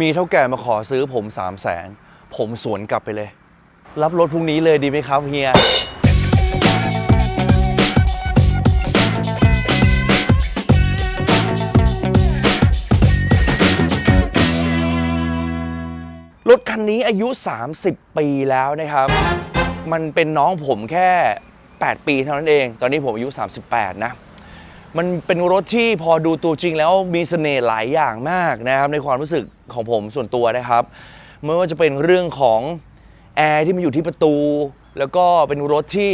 มีเท่าแก่มาขอซื้อผม 3 0 0แสนผมสวนกลับไปเลย รับรถพรุ่งนี้เลยดีไหมครับเฮีย รถคันนี้อายุ 30 ปีแล้วนะครับ มันเป็นน้องผมแค่ 8 ปีเท่านั้นเอง ตอนนี้ผมอายุ 38 นะ มันเป็นรถที่พอดูตัวจริงแล้วมีเสน่ห์หลายอย่างมากนะครับ ในความรู้สึกของผมส่วนตัวนะครับไม่ว่าจะเป็นเรื่องของแอร์ที่มันอยู่ที่ประตู แล้วก็เป็นรถที่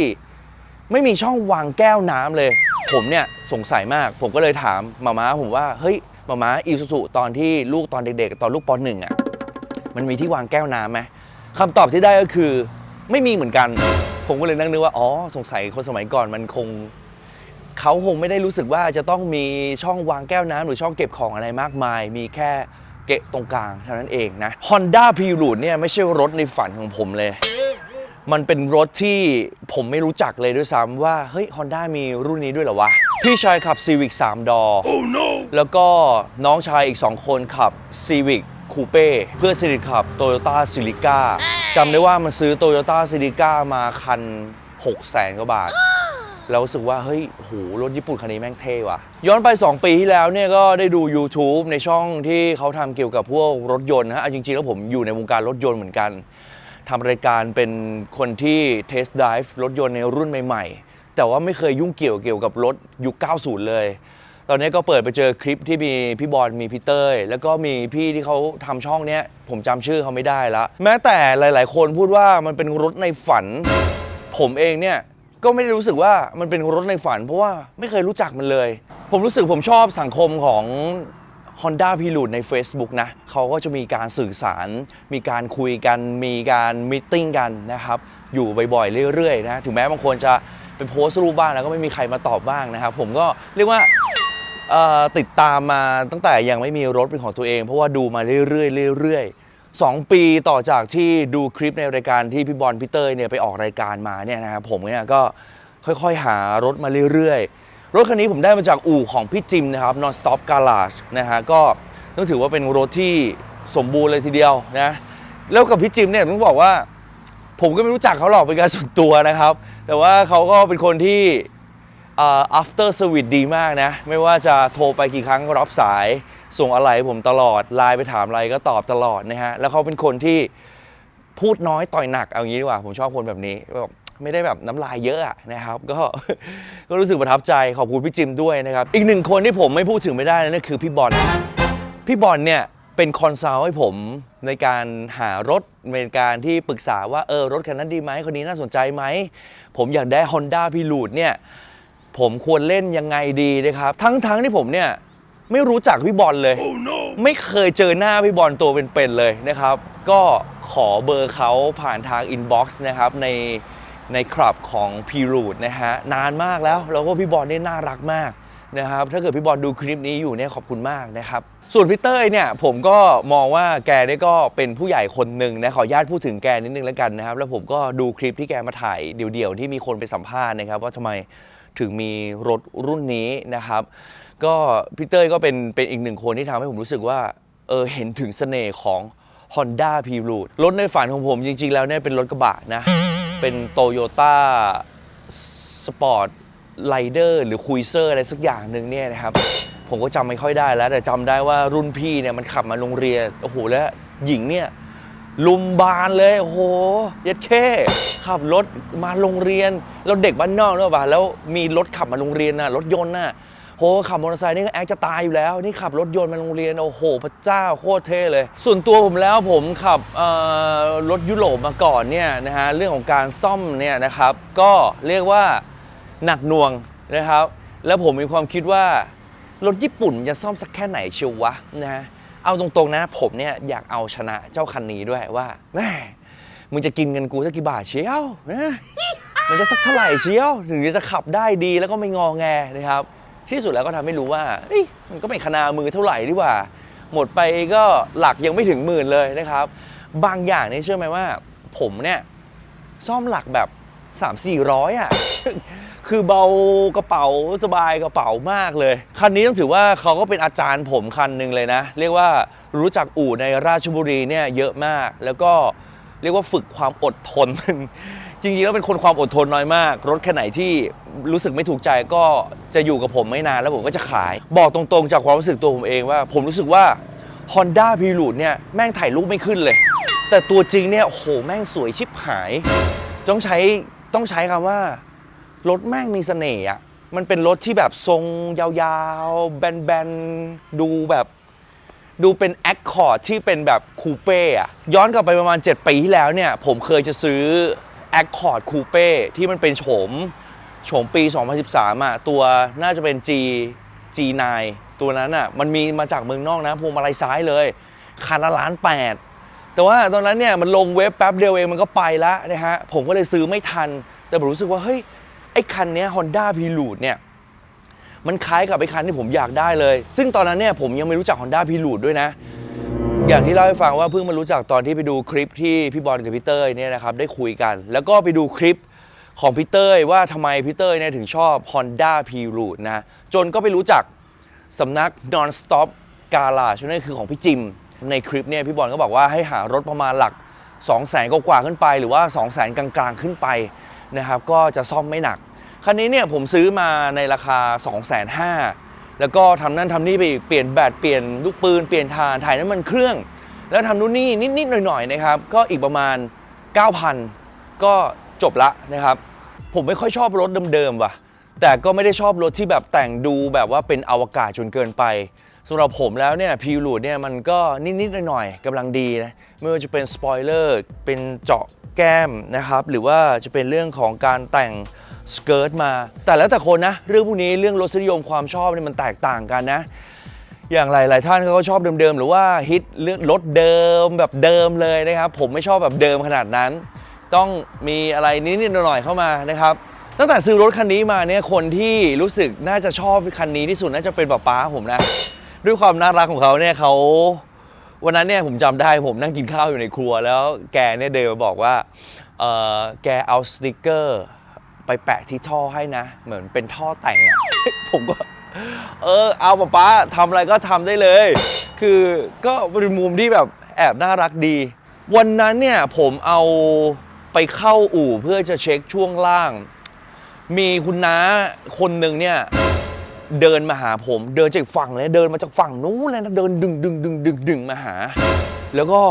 ไม่มีช่องวางแก้วน้ำเลย ผมเนี่ยสงสัยมาก ผมก็เลยถามมาม่าผมว่าเฮ้ยมาม่าอีซูซูตอนที่ลูกตอนเด็กๆ ตอนลูกปหนึ่งอะมันมีที่วางแก้วน้ำไหมคำตอบที่ได้ก็คือไม่มีเหมือนกัน ผมก็เลยนั่งนึกว่าอ๋อสงสัยคนสมัยก่อนมันคง เขาคงไม่ได้รู้สึกว่าจะต้องมีช่องวางแก้วน้ำหรือช่องเก็บของอะไรมากมาย มีแค่เกะตรงกลางเท่านั้นเองนะ Honda p r e เนี่ยไม่ใช่รถในฝันของผมเลย มันเป็นรถที่ผมไม่รู้จักเลยด้วยซ้ำว่า เฮ้ย Honda มีรุ่นนี้ด้วยเหรอวะ พี่ชายขับ Civic 3 ดอ oh, no. แล้วก็น้องชายอีก 2 คนขับ Civic คูเป้เพื่อนสนิทขับ Toyota Celica จำได้ว่ามันซื้อ Toyota Celica มาคัน 6 0แสนกว่าบาท เรารู้สึกว่าเฮ้ยโหรถญี่ปุ่นคันนี้แม่งเท่ว่ะ ย้อนไป 2 ปีที่แล้วเนี่ยก็ได้ดู YouTube ในช่องที่เขาทำเกี่ยวกับพวกรถยนต์นะฮะจริงๆ แล้วผมอยู่ในวงการรถยนต์เหมือนกันทำรายการเป็นคนที่เทส t d ด v e รถยนต์ในรุ่นใหม่ๆ แต่ว่าไม่เคยยุ่งเกี่ยวเกี่ยวกับรถยุค 90 เลย ตอนนี้ก็เปิดไปเจอคลิปที่มีพี่บอลมีพี่เต้ย แล้วก็มีพี่ที่เขาทำช่องเนี้ยผมจำชื่อเขาไม่ได้ละ แม้แต่หลาย ๆ คนพูดว่ามันเป็นรถในฝัน ผมเองเนี่ย ก็ไม่ได้รู้สึกว่ามันเป็นรถในฝัน เพราะว่าไม่เคยรู้จักมันเลย ผมรู้สึกผมชอบสังคมของ Honda p r e l u d e ใน Facebook นะเขาก็จะมีการสื่อสาร มีการคุยกัน มีการมิ팅กันนะครับ อยู่บ่อยๆ เรื่อยๆ นะ ถึงแม้บางคนจะเป็นโพสต์รูปบ้างแล้วก็ไม่มีใครมาตอบบ้างนะครับ ผมก็เรียกว่าติดตามมาตั้งแต่ยังไม่มีรถเป็นของตัวเอง เพราะว่าดูมาเรื่อยๆเรื่อยๆ สองปีต่อจากที่ดูคลิปในรายการที่พี่บอลพี่เต้ยเนี่ยไปออกรายการมาเนี่ยนะครับผมเนี่ยก็ค่อยๆ หารถมาเรื่อยๆ รถคันนี้ผมได้มาจากอู่ของพี่จิมนะครับ Non Stop Garage นะฮะก็ต้องถือว่าเป็นรถที่สมบูรณ์เลยทีเดียวนะแล้วกับพี่จิมเนี่ยต้องบอกว่า ผมก็ไม่รู้จักเขาหรอกเป็นการส่วนตัวนะครับ แต่ว่าเขาก็เป็นคนที่ after service ดีมากนะ ไม่ว่าจะโทรไปกี่ครั้งก็รับสาย ส่งอะไรผมตลอดไลน์ไปถามอะไรก็ตอบตลอดนะฮะแล้วเขาเป็นคนที่พูดน้อยต่อยหนักเอางี้ดีกว่าผมชอบคนแบบนี้แบบไม่ได้แบบน้ำลายเยอะนะครับ ก็ก็รู้สึกประทับใจขอบคุณพี่จิมด้วยนะครับ อีกหนึ่งคนที่ผมไม่พูดถึงไม่ได้นั่นคือพี่บอลพี่บอลเนี่ยเป็นคอนซัลท์ให้ผมในการหารถในการที่ปรึกษาว่าเออรถคันนั้นดีไหมคนนี้น่าสนใจไหม ผมอยากได้ Honda p r e l u d e เนี่ยผมควรเล่นยังไงดีนะครับ ทั้งๆที่ผมเนี่ย ไม่รู้จักพี่บอลเลยไม่เคยเจอหน้าพี่บอลตัวเป็นๆเลยนะครับ ก็ขอเบอร์เขาผ่านทางอินบ็อกซ์นะครับในในคลับของ p r o o t นะฮะนานมากแล้วแล้วก็พี่บอลนี่น่ารักมากนะครับถ้าเกิดพี่บอลดูคลิปนี้อยู่เนี่ยขอบคุณมากนะครับส่วนพี่เต้ยเนี่ยผมก็มองว่าแกเนี่ยก็เป็นผู้ใหญ่คนหนึ่งนะขออนุญาตพูดถึงแกนิดนึงแล้วกันนะครับ แล้วผมก็ดูคลิปที่แกมาถ่ายเดี่ยวๆที่มีคนไปสัมภาษณ์นะครับว่าทำไมถึงมีรถรุ่นนี้นะครับ ก็พี่เต้ยก็เป็นเป็นอีกหนึ่งคนที่ทำให้ผมรู้สึกว่าเออเห็นถึงเสน่ห์ของ Honda p r e l u d e รถในฝันของผมจริง ๆ แล้วเนี่ยเป็นรถกระบะนะ เป็น Toyota Sport Rider หรือคุยเซอร์อะไรสักอย่างหนึ่งเนี่ยนะครับ ผมก็จำไม่ค่อยได้แล้ว แต่จำได้ว่ารุ่นพี่เนี่ยมันขับมาโรงเรียน โอ้โห แล้วหญิงเนี่ย ลุมบานเลย โอ้โห เย็ดเข้ขับรถมาโรงเรียน แล้วเด็กบ้านนอกเนอะป่ะแล้วมีรถขับมาโรงเรียนน่ะรถยนต์น่ะ โหขับมอเตอร์ไซค์นี่ก็แอคจะตายอยู่แล้ว นี่ขับรถยนต์มาโรงเรียน โอ้โห พระเจ้าโคตรเท่เลย ส่วนตัวผมแล้วผมขับรถยุโรปมาก่อนเนี่ยนะฮะเรื่องของการซ่อมเนี่ยนะครับ ก็เรียกว่าหนักหน่วงนะครับ แล้วผมมีความคิดว่ารถญี่ปุ่นจะซ่อมสักแค่ไหนเชียววะนะเอาตรงๆนะผมเนี่ยอยากเอาชนะเจ้าคันนี้ด้วยว่าแม่มึงจะกินเงินกูสักกี่บาทเชียวนะมันจะสักเท่าไหร่เชียวถึงจะขับได้ดีแล้วก็ไม่งอแงนะครับ ที่สุดแล้วก็ทำให้รู้ว่าเอ้ยมันก็ไม่ขนามือเท่าไหร่ดีกว่า หมดไปก็หลักยังไม่ถึงหมื่นเลยนะครับ บางอย่างนี่เชื่อไหมว่า ผมเนี่ยซ่อมหลักแบบ 3 4 0 0อะคือเบากระเป๋าสบายกระเป๋ามากเลย คันนี้ต้องถือว่าเขาก็เป็นอาจารย์ผมคันหนึ่งเลยนะ เรียกว่ารู้จักอู่ในราชบุรีเนี่ยเยอะมาก แล้วก็เรียกว่าฝึกความอดทน จริงๆแล้วเป็นคนความอดทนน้อยมาก รถคันไหนที่รู้สึกไม่ถูกใจก็จะอยู่กับผมไม่นานแล้วผมก็จะขาย บอกตรงๆ จากความรู้สึกตัวผมเองว่า ผมรู้สึกว่า Honda p r e l u d e เนี่ยแม่งถ่ายรูปไม่ขึ้นเลย แต่ตัวจริงเนี่ยโอ้โหแม่งสวยชิบหาย ต้องใช้ต้องใช้คำว่ารถแม่งมีเสน่ห์อะมันเป็นรถที่แบบทรงยาวๆ แบนๆ ดูแบบ ดูเป็นแอคคอร์ดที่เป็นแบบคูเป้อะย้อนกลับไปประมาณ 7 ปีที่แล้วเนี่ย ผมเคยจะซื้อ แอคคอร์ดคูเป้ที่มันเป็นโฉมโฉมปี 2013อะตัวน่าจะเป็น G G9 ตัวนั้นอะมันมีมาจากเมืองนอกนะพวงมาลัยซ้ายเลยคันละล้านแปดแต่ว่าตอนนั้นเนี่ยมันลงเว็บแป๊บเดียวเองมันก็ไปแล้วนะฮะผมก็เลยซื้อไม่ทัน แต่ผมรู้สึกว่าเฮ้ยไอ้คันนี้ Honda p r e l u d e เนี่ยมันคล้ายกับไอ้คันที่ผมอยากได้เลย ซึ่งตอนนั้นเนี่ยผมยังไม่รู้จัก Honda p r e l u d e ด้วยนะ อย่างที่เล่าให้ฟังว่าเพิ่งมารู้จักตอนที่ไปดูคลิปที่พี่บอลกับพี่เต้ยเนี่ยนะครับได้คุยกัน แล้วก็ไปดูคลิปของพี่เต้ยว่าทำไมพี่เต้ยเนี่ยถึงชอบ Honda p r e l u d e นะจนก็ไปรู้จักสำนัก Non Stop Garage นั่นคือของพี่จิม ในคลิปเนี่ยพี่บอลก็บอกว่าให้หารถประมาณหลัก 2 0 0แสนกว่าขึ้นไป หรือว่า 2 0 0แสนกลางๆขึ้นไปนะครับก็จะซ่อมไม่หนัก คันนี้เนี่ยผมซื้อมาในราคา 2 5 0 0 0 แล้วก็ทำนั่นทำนี่ไปอีกเปลี่ยนแบตเปลี่ยนลูกปืนเปลี่ยนถ่านถ่ายน้ำมันเครื่อง แล้วทำนู่นนี่นิดๆหน่อยๆนะครับก็อีกประมาณ 9,000 ก็จบละนะครับ ผมไม่ค่อยชอบรถเดิมๆว่ะ แต่ก็ไม่ได้ชอบรถที่แบบแต่งดูแบบว่าเป็นอวกาศจนเกินไปสำหรับผมแล้วเนี่ยพิลูดเนี่ยมันก็นิดๆหน่อยๆกำลังดีนะไม่ว่าจะเป็นสปอยเลอร์เป็นเจาะแก้มนะครับ หรือว่าจะเป็นเรื่องของการแต่ง สเกิร์ตมา แต่แล้วแต่คนนะ เรื่องพวกนี้เรื่องรสนิยมความชอบเนี่ยมันแตกต่างกันนะ อย่างหลาย ๆ ท่านเขาก็ชอบเดิม ๆ หรือว่าฮิตเรื่องรถเดิมแบบเดิมเลยนะครับ ผมไม่ชอบแบบเดิมขนาดนั้น ต้องมีอะไรนิด ๆ หน่อย ๆ เข้ามานะครับตั้งแต่ซื้อรถคันนี้มาเนี่ยคนที่รู้สึกน่าจะชอบคันนี้ที่สุดน่าจะเป็นป๊าป๊าผมนะ ด้วยความน่ารักของเขาเนี่ยเขาวันนั้นเนี่ยผมจำได้ผมนั่งกินข้าวอยู่ในครัว แล้วแกเนี่ยเดินมาบอกว่าแกเอาสติกเกอร์ ไปแปะที่ท่อให้นะ เหมือนเป็นท่อแต่งอะ ผมก็ เออ เอาป๊าป๊าทำอะไรก็ทำได้เลย คือก็เป็นมุมที่แบบแอบน่ารักดี วันนั้นเนี่ยผมเอาไปเข้าอู่เพื่อจะเช็คช่วงล่าง มีคุณน้าคนหนึ่งเนี่ย เดินมาหาผม เดินจากฝั่งเลยเดินมาจากฝั่งนู้นเลยนะเดินดึงดึงดึงดึงดึงมาหา แล้วก็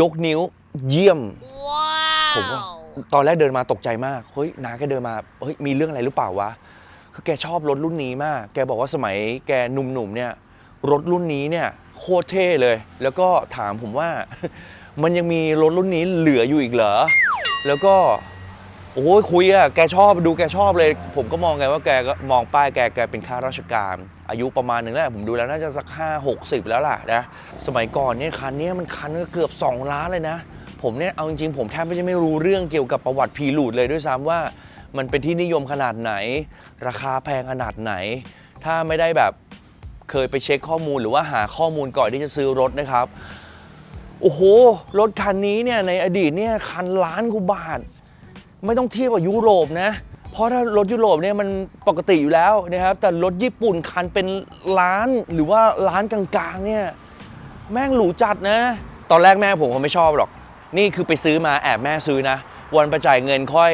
ยกนิ้วเยี่ยม ผมก็ ตอนแรกเดินมาตกใจมาก เฮ้ยนาแกเดินมา เฮ้ยมีเรื่องอะไรหรือเปล่าวะ คือแกชอบรถรุ่นนี้มาก แกบอกว่าสมัยแกหนุ่มๆเนี่ย รถรุ่นนี้เนี่ยโคตรเท่เลย แล้วก็ถามผมว่า มันยังมีรถรุ่นนี้เหลืออยู่อีกเหรอ แล้วก็โอ้ยคุยอะแกชอบดูแกชอบเลย ผมก็มองไงว่าแกก็มองป้ายแกแกเป็นข้าราชการ อายุประมาณหนึ่งแล้วผมดูแล้วน่าจะสักห้าหกสิบแล้วล่ะนะ สมัยก่อนเนี่ยคันเนี้ยมันคันก็เกือบ 2 ล้านเลยนะ ผมเนี่ยเอาจริงๆผมแทบไม่ไม่รู้เรื่องเกี่ยวกับประวัติพีรูดเลยด้วยซ้ำว่า มันเป็นที่นิยมขนาดไหน ราคาแพงขนาดไหน ถ้าไม่ได้แบบเคยไปเช็คข้อมูลหรือว่าหาข้อมูลก่อนที่จะซื้อรถนะครับ โอ้โห รถคันนี้เนี่ยในอดีตเนี่ยคันล้านกว่าบาท ไม่ต้องเทียบกับยุโรปนะ เพราะถ้ารถยุโรปเนี่ยมันปกติอยู่แล้วนะครับ แต่รถญี่ปุ่นคันเป็นล้านหรือว่าล้านกลางๆเนี่ยแม่งหรูจัดนะ ตอนแรกแม่ผมก็ไม่ชอบหรอก นี่คือไปซื้อมาแอบแม่ซื้อนะ วันประจ่ายเงินค่อย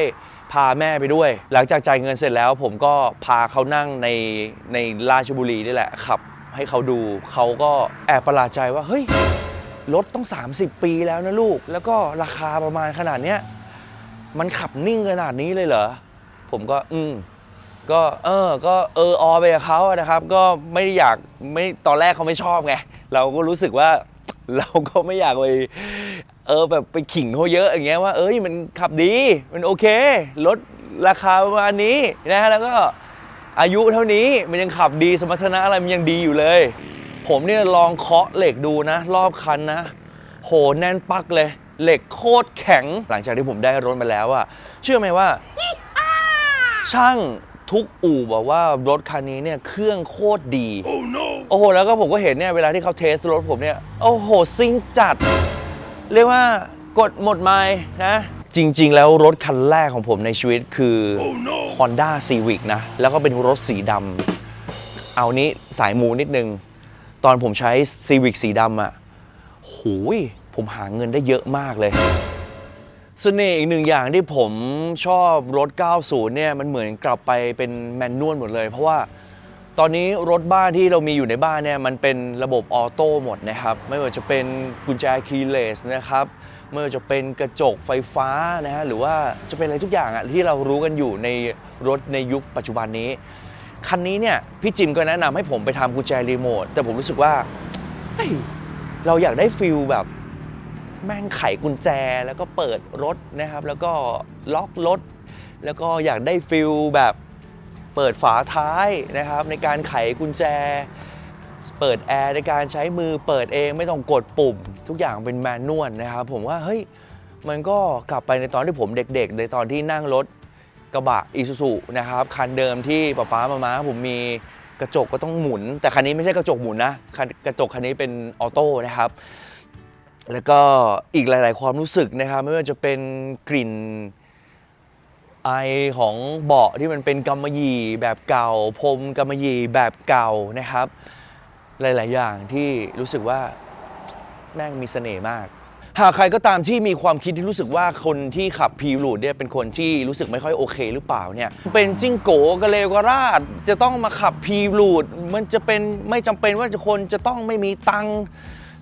พาแม่ไปด้วย หลังจากจ่ายเงินเสร็จแล้ว ผมก็พาเขานั่งในในราชบุรีนี่แหละขับให้เขาดูเขาก็แอบประหลาดใจว่าเฮ้ยรถต้อง 30 ปีแล้วนะลูก แล้วก็ราคาประมาณขนาดเนี้ยมันขับนิ่งขนาดนี้เลยเหรอ ผมก็อืมก็เออ ก็เอออไปกับเขาอะนะครับ ก็ไม่ได้อยากไม่ตอนแรกเขาไม่ชอบไง เราก็รู้สึกว่าเราก็ไม่อยากไป เออแบบไปขิงเขาเยอะอย่างเงี้ยว่าเอ้ยมันขับดีมันโอเครถราคาประมาณนี้นะแล้วก็อายุเท่านี้มันยังขับดีสมรรถนะอะไรมันยังดีอยู่เลย ผมเนี่ยลองเคาะเหล็กดูนะ รอบคันนะ โหแน่นปักเลย เหล็กโคตรแข็ง หลังจากที่ผมได้รถมาแล้วอะเชื่อไหมว่า ช่างทุกอู่บอกว่ารถคันนี้เนี่ยเครื่องโคตรดีโอ้โห แล้วก็ผมก็เห็นเนี่ยเวลาที่เขาเทสรถผมเนี่ย โอ้โหซิงค์จัด เรียกว่ากดหมดไม้นะ จริง ๆ แล้วรถคันแรกของผมในชีวิตคือ Honda Civic นะ แล้วก็เป็นรถสีดำเอานี้สายมูนิดนึง ตอนผมใช้ Civic สีดำอะโหยผมหาเงินได้เยอะมากเลยเสน่ห์อีกหนึ่งอย่างที่ผมชอบรถ 90 เนี่ย มันเหมือนกลับไปเป็นแมนนวลหมดเลย เพราะว่า ตอนนี้รถบ้านที่เรามีอยู่ในบ้านเนี่ยมันเป็นระบบออโต้หมดนะครับ ไม่ว่าจะเป็นกุญแจคีย์เลสนะครับไม่ว่าจะเป็นกระจกไฟฟ้านะฮะหรือว่าจะเป็นอะไรทุกอย่างอะที่เรารู้กันอยู่ในรถในยุคปัจจุบันนี้ คันนี้เนี่ยพี่จิมก็แนะนำให้ผมไปทำกุญแจรีโมทแต่ผมรู้สึกว่าเฮ้ยเราอยากได้ฟิลแบบแม่งไขกุญแจแล้วก็เปิดรถนะครับ แล้วก็ล็อกรถ แล้วก็อยากได้ฟิลแบบ เปิดฝาท้ายนะครับในการไขกุญแจ เปิดแอร์ในการใช้มือเปิดเองไม่ต้องกดปุ่ม ทุกอย่างเป็นแมนนวลนะครับ ผมว่าเฮ้ยมันก็กลับไปในตอนที่ผมเด็กๆ ในตอนที่นั่งรถกระบะอีซูซูนะครับคันเดิมที่ป๊าป๊ามามาผมมีกระจกก็ต้องหมุน แต่คันนี้ไม่ใช่กระจกหมุนนะกระจกคันนี้เป็นออโต้นะครับ แล้วก็อีกหลาย ๆ ความรู้สึกนะครับ ไม่ว่าจะเป็นกลิ่น ไอของเบาะที่มันเป็นกำมะหยี่แบบเก่าพรมกำมะหยี่แบบเก่านะครับ หลาย ๆ อย่างที่รู้สึกว่าแม่งมีเสน่ห์มาก หากใครก็ตามที่มีความคิดที่รู้สึกว่าคนที่ขับพีรูดเนี่ยเป็นคนที่รู้สึกไม่ค่อยโอเคหรือเปล่าเนี่ยเป็นจิ้งโกกระเลวกระราดจะต้องมาขับพีรูดมันจะเป็นไม่จำเป็นว่าจะคนจะต้องไม่มีตังค์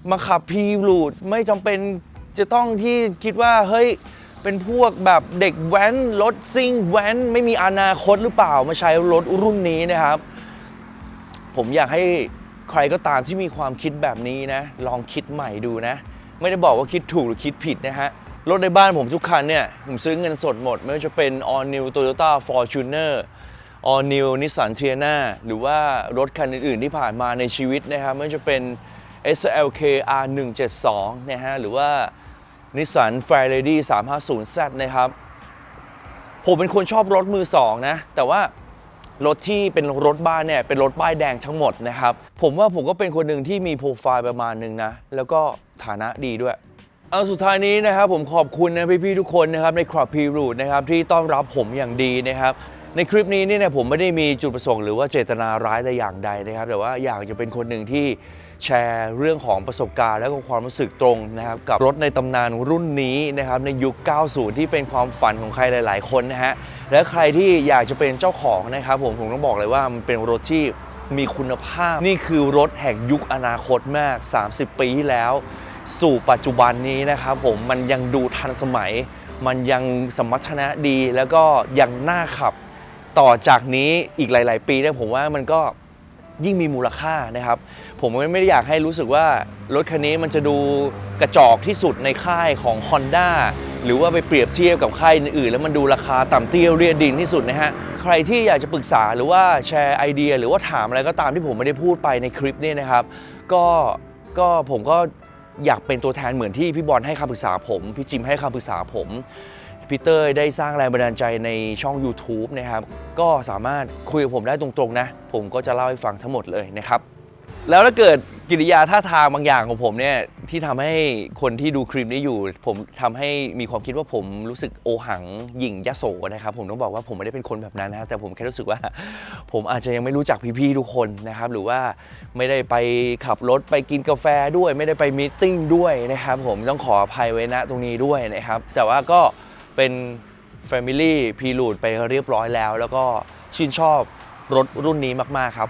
มาขับพีรูดไม่จำเป็นจะต้องที่คิดว่าเฮ้ย เป็นพวกแบบเด็กแว้นรถซิ่งแว้นไม่มีอนาคตหรือเปล่ามาใช้รถรุ่นนี้นะครับ ผมอยากให้ใครก็ตามที่มีความคิดแบบนี้นะ ลองคิดใหม่ดูนะ ไม่ได้บอกว่าคิดถูกหรือคิดผิดนะฮะรถในบ้านผมทุกคันเนี่ย ผมซื้อเงินสดหมด ไม่ว่าจะเป็น All New Toyota Fortuner All New Nissan Tiana หรือว่ารถคันอื่น ๆ ที่ผ่านมาในชีวิตนะครับ ไม่ว่าจะเป็น SLK R172 นะฮะ หรือว่า Nissan Fairlady 350Z นะครับ ผมเป็นคนชอบรถมือสองนะ แต่ว่ารถที่เป็นรถบ้านเนี่ยเป็นรถป้ายแดงทั้งหมดนะครับ ผมว่าผมก็เป็นคนหนึ่งที่มีโปรไฟล์ประมาณหนึ่งนะ แล้วก็ฐานะดีด้วย เอาสุดท้ายนี้นะครับผมขอบคุณนะพี่ๆทุกคนนะครับในครอบพีรูดนะครับที่ต้อนรับผมอย่างดีนะครับ ในคลิปนี้เนี่ยผมไม่ได้มีจุดประสงค์หรือว่าเจตนาร้ายแต่อย่างใดนะครับ แต่ว่าอยากจะเป็นคนหนึ่งที่แชร์เรื่องของประสบการณ์ และก็ความรู้สึกตรงนะครับกับรถในตำนานรุ่นนี้นะครับในยุค 90 ที่เป็นความฝันของใครหลาย ๆ คนนะฮะและใครที่อยากจะเป็นเจ้าของนะครับผมผมต้องบอกเลยว่ามันเป็นรถที่มีคุณภาพ นี่คือรถแห่งยุคอนาคตมาก 30 ปีที่แล้ว สู่ปัจจุบันนี้นะครับผมมันยังดูทันสมัย มันยังสมรรถนะดีแล้วก็ยังน่าขับ ต่อจากนี้อีกหลาย ๆ ปีเนี่ยผมว่ามันก็ยิ่งมีมูลค่านะครับ ผมไม่ได้อยากให้รู้สึกว่ารถคันนี้มันจะดูกระจอกที่สุดในค่ายของ Honda หรือว่าไปเปรียบเทียบกับค่ายอื่นๆแล้วมันดูราคาต่ำเตี้ยเรียดินที่สุดนะฮะ ใครที่อยากจะปรึกษาหรือว่าแชร์ไอเดีย หรือว่าถามอะไรก็ตามที่ผมไม่ได้พูดไปในคลิปนี้นะครับ ก็ก็ผมก็อยากเป็นตัวแทนเหมือนที่พี่บอลให้คำปรึกษาผม พี่จิมให้คำปรึกษาผม พีเตอร์ได้สร้างแรงบันดาลใจในช่อง YouTube นะครับ ก็สามารถคุยกับผมได้ตรงๆนะ ผมก็จะเล่าให้ฟังทั้งหมดเลยนะครับ แล้วถ้าเกิดกิริยาท่าทางบางอย่างของผมเนี่ยที่ทำให้คนที่ดูคลิปนี้อยู่ ผมทำให้มีความคิดว่าผมรู้สึกโอหังหยิ่งยโสนะครับ ผมต้องบอกว่าผมไม่ได้เป็นคนแบบนั้นนะแต่ผมแค่รู้สึกว่า ผมอาจจะยังไม่รู้จักพี่ๆทุกคนนะครับ หรือว่าไม่ได้ไปขับรถไปกินกาแฟด้วย ไม่ได้ไปมีตติ้งด้วยนะครับ ผมต้องขออภัยไว้ณตรงนี้ด้วยนะครับ แต่ว่าก็ เป็น Family พีรูดไปเรียบร้อยแล้ว แล้วก็ชื่นชอบรถรุ่นนี้มาก ๆ ครับ